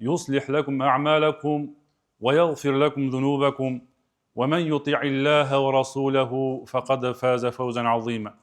يصلح لكم أعمالكم ويغفر لكم ذنوبكم ومن يطع الله ورسوله فقد فاز فوزا عظيما.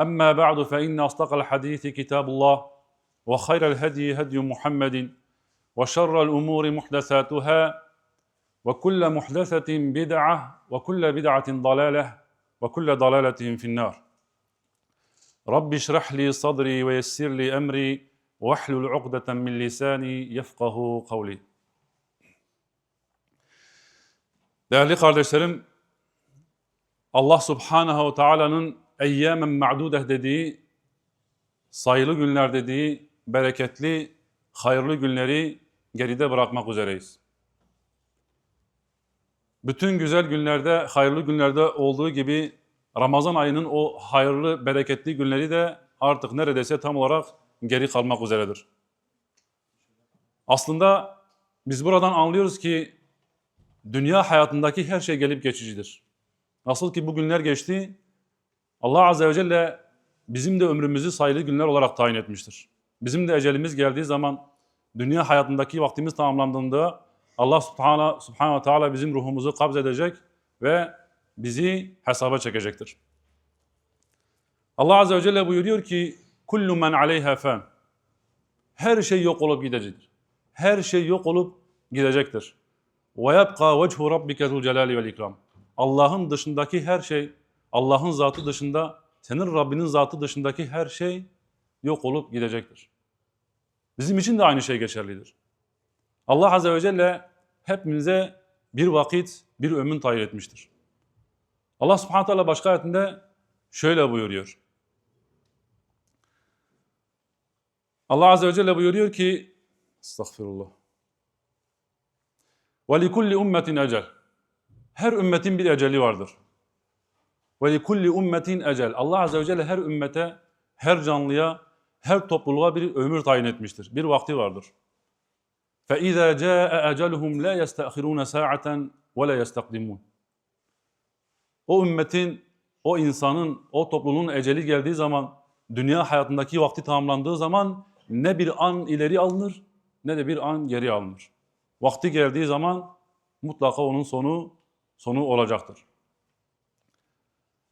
أما بعد فإن أصدق الحديث كتاب الله وخير الهدي هدي محمد وشر الأمور محدثاتها وكل محدثة بدعة وكل بدعة ضلالة وكل ضلالة في النار. رب اشرح لي صدري ويسر لي أمري واحلل عقدة من lisani yefkahu kavli. Değerli kardeşlerim, Allah Subhanahu ve Taala'nın eyyemen ma'dudeh dediği, sayılı günler dediği, bereketli, hayırlı günleri geride bırakmak üzereyiz. Bütün güzel günlerde, hayırlı günlerde olduğu gibi Ramazan ayının o hayırlı, bereketli günleri de artık neredeyse tam olarak geri kalmak üzeredir. Aslında biz buradan anlıyoruz ki dünya hayatındaki her şey gelip geçicidir. Nasıl ki bu günler geçti, Allah Azze ve Celle bizim de ömrümüzü sayılı günler olarak tayin etmiştir. Bizim de ecelimiz geldiği zaman dünya hayatındaki vaktimiz tamamlandığında Allah Subhanahu, Subhanahu Teala bizim ruhumuzu kabz edecek ve bizi hesaba çekecektir. Allah Azze ve Celle buyuruyor ki kullu men aleyha fan. Her şey yok olup gidecektir. Her şey yok olup gidecektir. Ve yabqa vechu rabbike zul celali vel ikram. Allah'ın dışındaki her şey, Allah'ın zatı dışında, senin Rabbinin zatı dışındaki her şey yok olup gidecektir. Bizim için de aynı şey geçerlidir. Allah Azze ve Celle hepimize bir vakit, bir ömür tayin etmiştir. Allah Subhanahu Teala başka ayetinde şöyle buyuruyor. Allah Azze ve Celle buyuruyor ki Estağfirullah. وَلِكُلِّ ummetin ecel. Her ümmetin bir eceli vardır. وَلِكُلِّ ummetin ecel. Allah Azze ve Celle her ümmete, her canlıya, her topluluğa bir ömür tayin etmiştir. Bir vakti vardır. فَاِذَا جَاءَ اَجَلُهُمْ لَا يَسْتَأْخِرُونَ سَاعَةً وَلَا يَسْتَقْدِمُونَ O ümmetin, o insanın, o topluluğun eceli geldiği zaman, dünya hayatındaki vakti tamamlandığı zaman ne bir an ileri alınır ne de bir an geri alınır. Vakti geldiği zaman mutlaka onun sonu sonu olacaktır.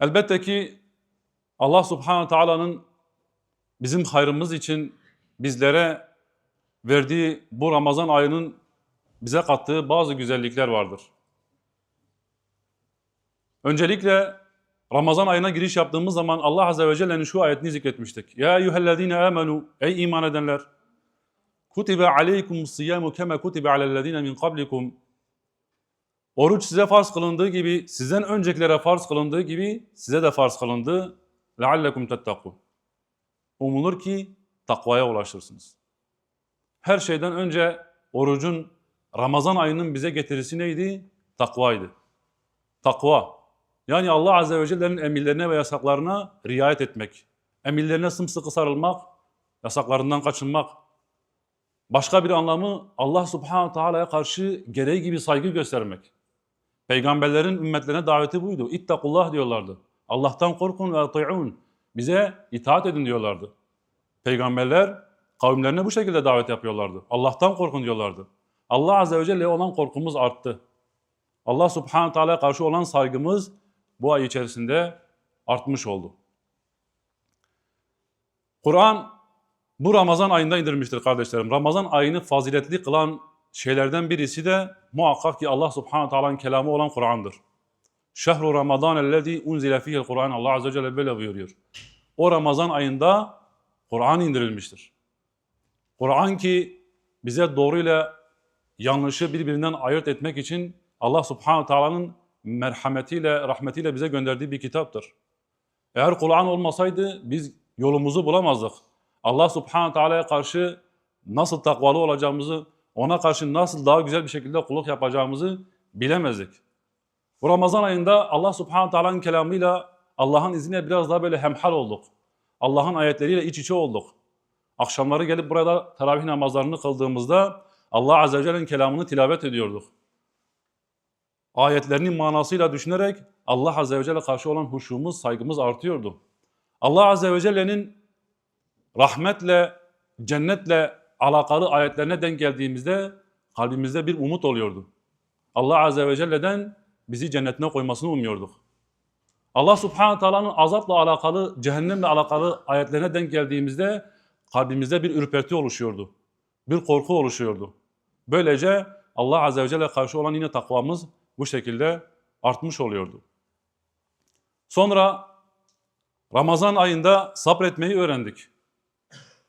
Elbette ki Allah Subhanahu Taala'nın bizim hayrımız için bizlere verdiği bu Ramazan ayının bize kattığı bazı güzellikler vardır. Öncelikle Ramazan ayına giriş yaptığımız zaman Allah Azze ve Celle'nin şu ayetini zikretmiştik. Ya eyyühellezine amenu, ey iman edenler, kutibe aleykum siyamu keme kutibe alellezine min kablikum. Oruç size farz kılındığı gibi, sizden öncekilere farz kılındığı gibi size de farz kılındı. Leallekum tettakun. Umulur ki takvaya ulaşırsınız. Her şeyden önce orucun Ramazan ayının bize getirisi neydi? Takvaydı. Takva. Yani Allah Azze ve Celle'nin emirlerine ve yasaklarına riayet etmek. Emirlerine sımsıkı sarılmak, yasaklarından kaçınmak. Başka bir anlamı Allah Subhanahu Teala'ya karşı gereği gibi saygı göstermek. Peygamberlerin ümmetlerine daveti buydu. İttakullah diyorlardı. Allah'tan korkun ve ati'un. Bize itaat edin diyorlardı. Peygamberler kavimlerine bu şekilde davet yapıyorlardı. Allah'tan korkun diyorlardı. Allah Azze ve Celle'ye olan korkumuz arttı. Allah Subhanahu Teala'ya karşı olan saygımız bu ay içerisinde artmış oldu. Kur'an bu Ramazan ayında indirmiştir kardeşlerim. Ramazan ayını faziletli kılan şeylerden birisi de muhakkak ki Allah Subhanahu Teala'nın kelamı olan Kur'an'dır. Şehru Ramazan ellezî unzile fihil Kur'an. Allah Azze ve Celle böyle buyuruyor. O Ramazan ayında Kur'an indirilmiştir. Kur'an ki bize doğruyla yanlışı birbirinden ayırt etmek için Allah Subhanahu Taala'nın merhametiyle, rahmetiyle bize gönderdiği bir kitaptır. Eğer Kur'an olmasaydı biz yolumuzu bulamazdık. Allah Subhanahu Taala'ya karşı nasıl takvalı olacağımızı, ona karşı nasıl daha güzel bir şekilde kulluk yapacağımızı bilemezdik. Bu Ramazan ayında Allah Subhanahu Taala'nın kelamıyla Allah'ın izniyle biraz daha böyle hemhal olduk. Allah'ın ayetleriyle iç içe olduk. Akşamları gelip burada teravih namazlarını kıldığımızda Allah Azze ve Celle'nin kelamını tilavet ediyorduk. Ayetlerinin manasıyla düşünerek Allah Azze ve Celle karşı olan huşumuz, saygımız artıyordu. Allah Azze ve Celle'nin rahmetle, cennetle alakalı ayetlerine denk geldiğimizde kalbimizde bir umut oluyordu. Allah Azze ve Celle'den bizi cennetine koymasını umuyorduk. Allah Subhanahu Taala'nın azapla alakalı, cehennemle alakalı ayetlerine denk geldiğimizde kalbimizde bir ürperti oluşuyordu. Bir korku oluşuyordu. Böylece Allah Azze ve Celle karşı olan yine takvamız bu şekilde artmış oluyordu. Sonra Ramazan ayında sabretmeyi öğrendik.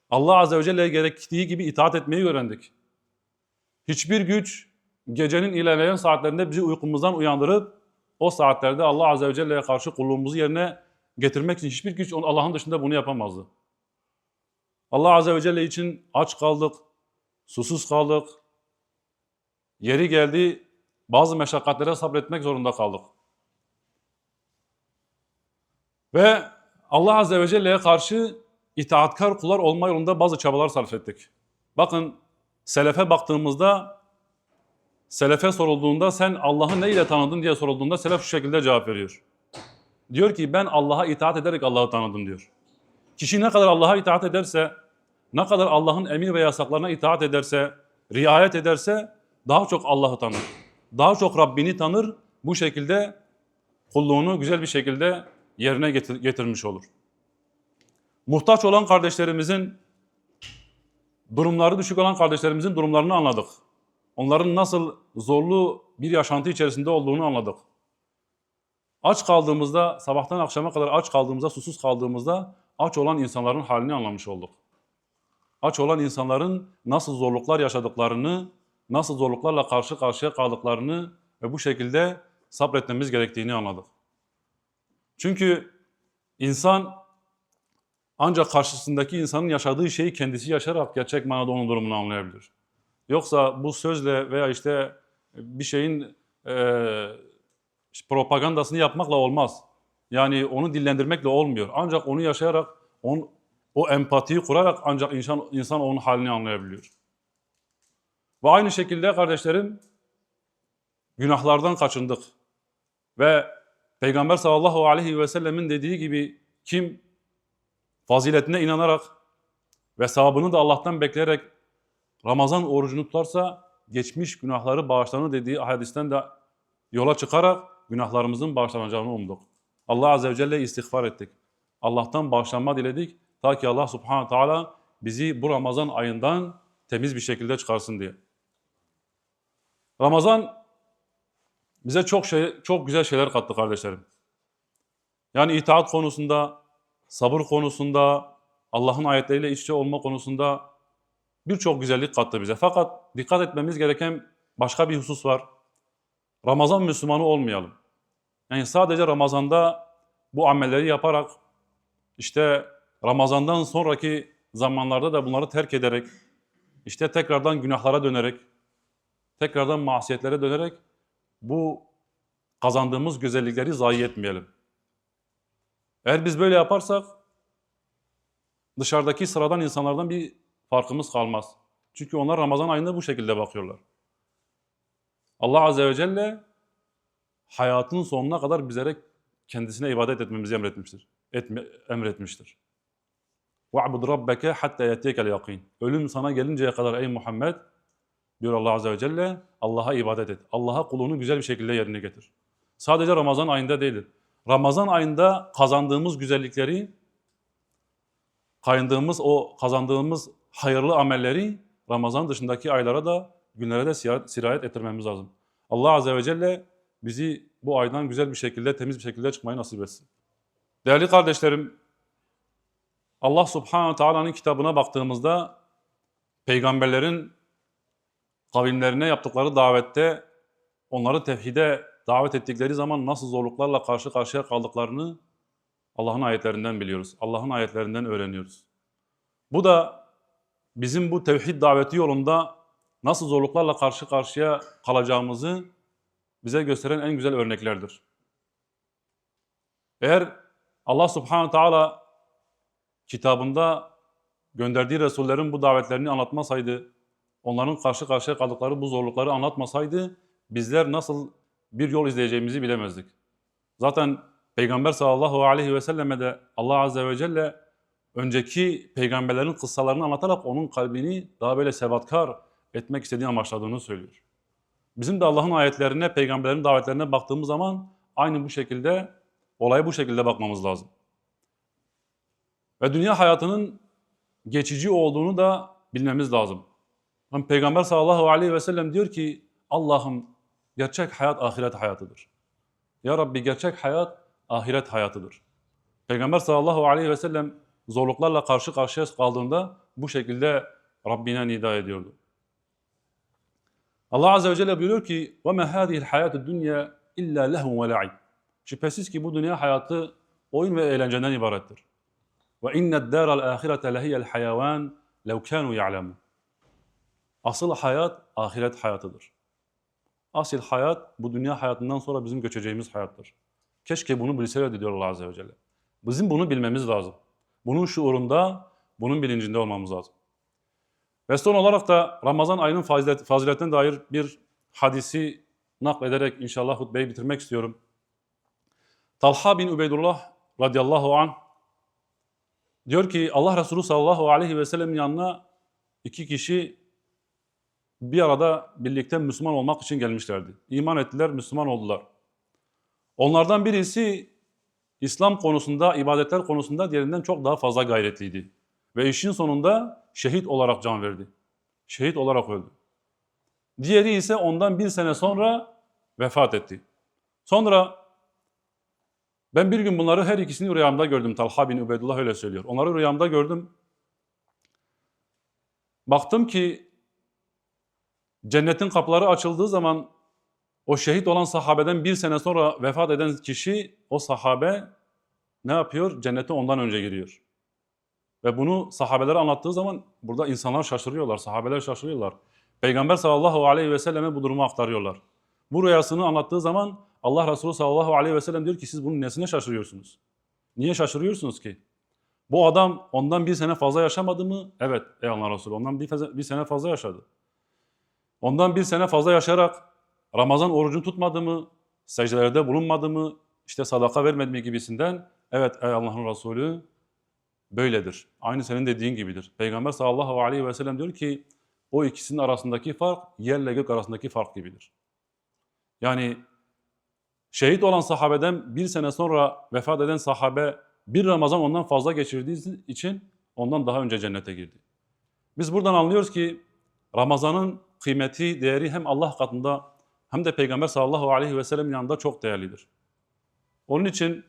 Allah Azze ve Celle'ye gerektiği gibi itaat etmeyi öğrendik. Hiçbir güç gecenin ilerleyen saatlerinde bizi uykumuzdan uyandırıp o saatlerde Allah Azze ve Celle'ye karşı kulluğumuzu yerine getirmek için hiçbir güç Allah'ın dışında bunu yapamazdı. Allah Azze ve Celle için aç kaldık, susuz kaldık. Yeri geldi bazı meşakkatlere sabretmek zorunda kaldık. Ve Allah Azze ve Celle'ye karşı itaatkar kullar olma yolunda bazı çabalar sarf ettik. Bakın Selefe baktığımızda Selefe sorulduğunda sen Allah'ı ne ile tanıdın diye sorulduğunda Selef şu şekilde cevap veriyor. Diyor ki ben Allah'a itaat ederek Allah'ı tanıdım diyor. Kişi ne kadar Allah'a itaat ederse, ne kadar Allah'ın emir ve yasaklarına itaat ederse, riayet ederse daha çok Allah'ı tanır. Daha çok Rabbini tanır. Bu şekilde kulluğunu güzel bir şekilde yerine getir- getirmiş olur. Muhtaç olan kardeşlerimizin, durumları düşük olan kardeşlerimizin durumlarını anladık. Onların nasıl zorlu bir yaşantı içerisinde olduğunu anladık. Aç kaldığımızda, sabahtan akşama kadar aç kaldığımızda, susuz kaldığımızda aç olan insanların halini anlamış olduk. Aç olan insanların nasıl zorluklar yaşadıklarını, nasıl zorluklarla karşı karşıya kaldıklarını ve bu şekilde sabretmemiz gerektiğini anladık. Çünkü insan ancak karşısındaki insanın yaşadığı şeyi kendisi yaşayarak gerçek manada onun durumunu anlayabilir. Yoksa bu sözle veya işte bir şeyin eee, propagandasını yapmakla olmaz. Yani onu dillendirmekle olmuyor. Ancak onu yaşayarak, on, o empatiyi kurarak ancak insan, insan onun halini anlayabiliyor. Ve aynı şekilde kardeşlerim, günahlardan kaçındık. Ve Peygamber sallallahu aleyhi ve sellemin dediği gibi kim faziletine inanarak ve sevabını da Allah'tan bekleyerek Ramazan orucunu tutarsa geçmiş günahları bağışlanır dediği hadisten de yola çıkarak günahlarımızın bağışlanacağını umduk. Allah Azze ve Celle istiğfar ettik. Allah'tan bağışlanma diledik. Ta ki Allah Subhanahu Teala bizi bu Ramazan ayından temiz bir şekilde çıkarsın diye. Ramazan bize çok şey, çok güzel şeyler kattı kardeşlerim. Yani itaat konusunda, sabır konusunda, Allah'ın ayetleriyle iç içe olma konusunda birçok güzellik kattı bize. Fakat dikkat etmemiz gereken başka bir husus var. Ramazan Müslümanı olmayalım. Yani sadece Ramazan'da bu amelleri yaparak işte Ramazan'dan sonraki zamanlarda da bunları terk ederek işte tekrardan günahlara dönerek tekrardan masiyetlere dönerek bu kazandığımız güzellikleri zayi etmeyelim. Eğer biz böyle yaparsak dışarıdaki sıradan insanlardan bir farkımız kalmaz. Çünkü onlar Ramazan ayında bu şekilde bakıyorlar. Allah Azze ve Celle hayatın sonuna kadar bizlere kendisine ibadet etmemizi emretmiştir. Etme, emretmiştir. وَعْبُدْ رَبَّكَ حَتَّى يَتِيكَ الْيَقِينَ Ölüm sana gelinceye kadar ey Muhammed diyor Allah Azze ve Celle Allah'a ibadet et. Allah'a kulluğunu güzel bir şekilde yerine getir. Sadece Ramazan ayında değildir. Ramazan ayında kazandığımız güzellikleri, kayındığımız o kazandığımız hayırlı amelleri Ramazan dışındaki aylara da günlere de sirayet ettirmemiz lazım. Allah Azze ve Celle bizi bu aydan güzel bir şekilde, temiz bir şekilde çıkmayı nasip etsin. Değerli kardeşlerim, Allah Subhanahu Teala'nın kitabına baktığımızda peygamberlerin kavimlerine yaptıkları davette onları tevhide davet ettikleri zaman nasıl zorluklarla karşı karşıya kaldıklarını Allah'ın ayetlerinden biliyoruz. Allah'ın ayetlerinden öğreniyoruz. Bu da bizim bu tevhid daveti yolunda nasıl zorluklarla karşı karşıya kalacağımızı bize gösteren en güzel örneklerdir. Eğer Allah Subhanahu Teala kitabında gönderdiği Resullerin bu davetlerini anlatmasaydı, onların karşı karşıya kaldıkları bu zorlukları anlatmasaydı, bizler nasıl bir yol izleyeceğimizi bilemezdik. Zaten Peygamber sallallahu aleyhi ve selleme de Allah azze ve celle önceki peygamberlerin kıssalarını anlatarak onun kalbini daha böyle sebatkar etmek istediğini amaçladığını söylüyor. Bizim de Allah'ın ayetlerine, peygamberlerin davetlerine baktığımız zaman aynı bu şekilde, olaya bu şekilde bakmamız lazım. Ve dünya hayatının geçici olduğunu da bilmemiz lazım. Yani Peygamber sallallahu aleyhi ve sellem diyor ki Allah'ım gerçek hayat ahiret hayatıdır. Ya Rabbi gerçek hayat ahiret hayatıdır. Peygamber sallallahu aleyhi ve sellem zorluklarla karşı karşıya kaldığında bu şekilde Rabbine nida ediyordu. Allah Azze ve Celle buyuruyor ki وَمَا هَذِهِ الْحَيَاةُ الدُّنْيَا اِلَّا لَهُمْ وَلَعِبٍ Şüphesiz ki bu dünya hayatı oyun ve eğlenceden ibarettir. وَاِنَّ الدَّارَ الْآخِرَةَ لَهِيَ الْحَيَوَانِ لَوْ كَانُوا يَعْلَمُونَ Asıl hayat ahiret hayatıdır. Asıl hayat bu dünya hayatından sonra bizim göçeceğimiz hayattır. Keşke bunu bilselerdi diyor Allah Azze ve Celle. Bizim bunu bilmemiz lazım. Bunun şuurunda, bunun bilincinde olmamız lazım. Ve son olarak da Ramazan ayının fazilet, faziletine dair bir hadisi naklederek inşallah hutbeyi bitirmek istiyorum. Talha bin Ubeydullah radıyallahu anh diyor ki Allah Resulü sallallahu aleyhi ve sellem yanına iki kişi bir arada birlikte Müslüman olmak için gelmişlerdi. İman ettiler, Müslüman oldular. Onlardan birisi İslam konusunda, ibadetler konusunda diğerinden çok daha fazla gayretliydi. Ve işin sonunda şehit olarak can verdi. Şehit olarak öldü. Diğeri ise ondan bir sene sonra vefat etti. Sonra ben bir gün bunları her ikisini rüyamda gördüm. Talha bin Übeydullah öyle söylüyor. Onları rüyamda gördüm. Baktım ki cennetin kapıları açıldığı zaman o şehit olan sahabeden bir sene sonra vefat eden kişi, o sahabe ne yapıyor? Cennete ondan önce giriyor. Ve bunu sahabelere anlattığı zaman burada insanlar şaşırıyorlar, sahabeler şaşırıyorlar. Peygamber sallallahu aleyhi ve selleme bu durumu aktarıyorlar. Bu rüyasını anlattığı zaman Allah Resulü sallallahu aleyhi ve sellem diyor ki siz bunun nesine şaşırıyorsunuz? Niye şaşırıyorsunuz ki? Bu adam ondan bir sene fazla yaşamadı mı? Evet ey Allah Resulü ondan bir, bir sene fazla yaşadı. Ondan bir sene fazla yaşayarak Ramazan orucunu tutmadı mı? Secdelerde bulunmadı mı? İşte sadaka vermedi mi gibisinden? Evet ey Allah'ın Resulü böyledir. Aynı senin dediğin gibidir. Peygamber sallallahu aleyhi ve sellem diyor ki o ikisinin arasındaki fark yerle gök arasındaki fark gibidir. Yani şehit olan sahabeden bir sene sonra vefat eden sahabe bir Ramazan ondan fazla geçirdiği için ondan daha önce cennete girdi. Biz buradan anlıyoruz ki Ramazan'ın kıymeti, değeri hem Allah katında hem de Peygamber sallallahu aleyhi ve sellem yanında çok değerlidir. Onun için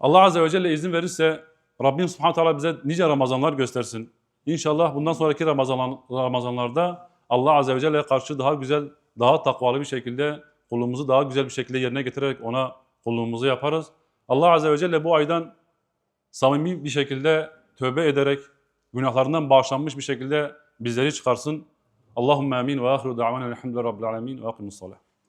Allah azze ve celle izin verirse Rabbim subhanahu teala bize nice Ramazanlar göstersin. İnşallah bundan sonraki Ramazan, Ramazanlarda Allah azze ve celle karşı daha güzel, daha takvalı bir şekilde kulluğumuzu daha güzel bir şekilde yerine getirerek ona kulluğumuzu yaparız. Allah azze ve celle bu aydan samimi bir şekilde tövbe ederek günahlarından bağışlanmış bir şekilde bizleri çıkarsın. Allahümme amin ve ahiru da'vana elhamdülillahi rabbil alemin ve akimus.